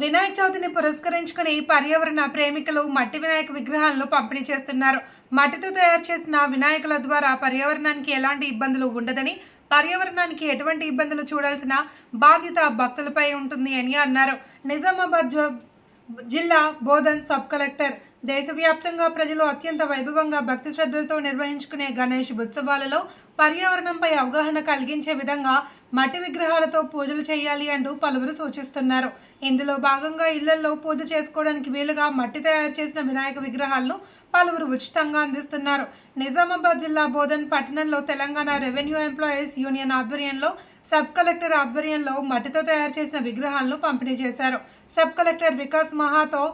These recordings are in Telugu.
వినాయక చవితిని పురస్కరించుకుని పర్యావరణ ప్రేమికులు మట్టి వినాయక విగ్రహాలను పంపిణీ చేస్తున్నారు. మట్టితో తయారు చేసిన వినాయకుల ద్వారా పర్యావరణానికి ఎలాంటి ఇబ్బందులు ఉండదని పర్యావరణానికి ఎటువంటి ఇబ్బందులు చూడాల్సిన బాధ్యత భక్తులపై ఉంటుంది అని అన్నారు. నిజామాబాద్ జిల్లా బోధన్ సబ్ కలెక్టర్ దేశవ్యాప్తంగా ప్రజలు అత్యంత వైభవంగా భక్తి శ్రద్ధలతో నిర్వహించుకునే గణేష్ ఉత్సవాలలో పర్యావరణంపై అవగాహన కలిగించే విధంగా మట్టి విగ్రహాలతో పూజలు చేయాలి అంటూ పలువురు సూచిస్తున్నారు. ఇందులో భాగంగా ఇళ్ళలో పూజ చేసుకోవడానికి వీలుగా మట్టి తయారు చేసిన వినాయక విగ్రహాలను పలువురు ఉచితంగా అందిస్తున్నారు. నిజామాబాద్ జిల్లా బోధన్ పట్టణంలో తెలంగాణ రెవెన్యూ ఎంప్లాయీస్ యూనియన్ ఆధ్వర్యంలో సబ్ కలెక్టర్ ఆధ్వర్యంలో మట్టితో తయారు చేసిన విగ్రహాలను పంపిణీ చేశారు. సబ్ కలెక్టర్ వికాస్ మహాతో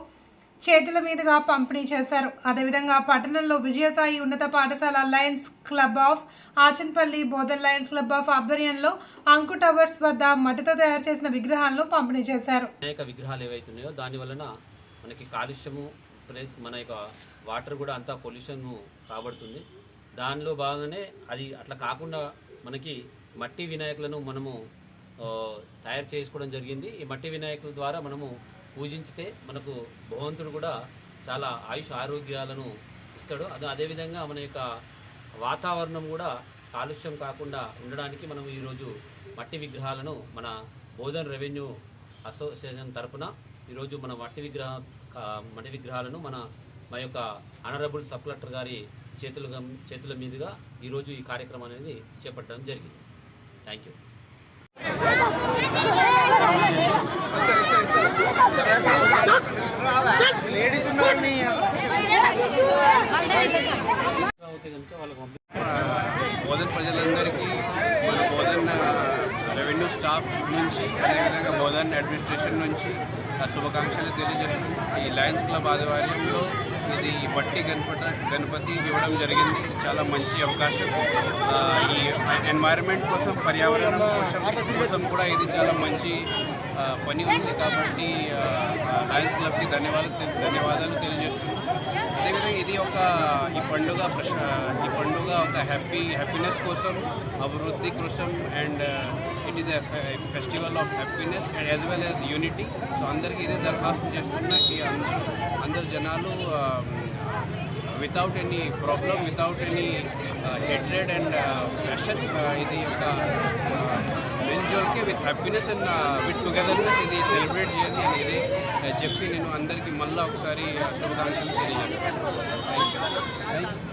చేతుల మీదుగా పంపిణీ చేశారు. అదేవిధంగా పట్టణంలో విజయసాయి ఉన్నత పాఠశాల lions club of Achanpally Bodhan lions club of ఆధ్వర్యంలో అంకు టవర్స్ వద్ద మట్టితో తయారు చేసిన విగ్రహాలను పంపిణీ చేశారు. అనేక విగ్రహాలు ఏవైతున్నాయో దాని వలన మనకి కాలుష్యము ప్లస్ మన యొక్క వాటర్ కూడా అంతా పొల్యూషన్ కాబడుతుంది దానిలో భాగంగానే అది అట్లా కాకుండా మనకి మట్టి వినాయకులను మనము తయారు చేసుకోవడం జరిగింది. ఈ మట్టి వినాయకుల ద్వారా మనము పూజించితే మనకు భగవంతుడు కూడా చాలా ఆయుష్ ఆరోగ్యాలను ఇస్తాడు. అది అదేవిధంగా మన యొక్క వాతావరణం కూడా కాలుష్యం కాకుండా ఉండడానికి మనం ఈరోజు మట్టి విగ్రహాలను మన బోధన్ రెవెన్యూ అసోసియేషన్ తరఫున ఈరోజు మన మట్టి విగ్రహ మట్టి విగ్రహాలను మన మా యొక్క అనరబుల్ సబ్ కలెక్టర్ గారి చేతుల చేతుల మీదుగా ఈరోజు ఈ కార్యక్రమం అనేది చేపట్టడం జరిగింది. Thank you. భోజన ప్రజలందరికీ మన భోజన రెవెన్యూ స్టాఫ్ నుంచి అదేవిధంగా భోజన అడ్మినిస్ట్రేషన్ నుంచి ఆ శుభాకాంక్షలు తెలియజేస్తున్నాం ఈ లయన్స్ క్లబ్ ఆధ్వర్యంలో ఇది బట్టి గణపతి గణపతి ఇవ్వడం జరిగింది. చాలా మంచి అవకాశం. ఈ ఎన్వైరన్మెంట్ కోసం పర్యావరణం కోసం కోసం కూడా ఇది చాలా మంచి పని ఉంది. కాబట్టి లయన్స్ క్లబ్కి ధన్యవాదాలు ధన్యవాదాలు తెలియజేస్తున్నాం ఈ పండుగ ఈ పండుగ ఒక హ్యాపీ హ్యాపీనెస్ కోసం అభివృద్ధి కోసం and it is festival of happiness and as well as unity so అందరికీ ఇదే దరఖాస్తు చేస్తున్నా ఈ అందరూ అందరు జనాలు without any problem without any hatred and ఇది ఒక వెంజోల్కి with happiness and with togetherness ఇది సెలబ్రేట్ చేయాలి అని ఇదే చెప్పి నేను అందరికీ మళ్ళీ ఒకసారి uh, శుభాకాంక్షలు తెలియజేస్తాను. Thank you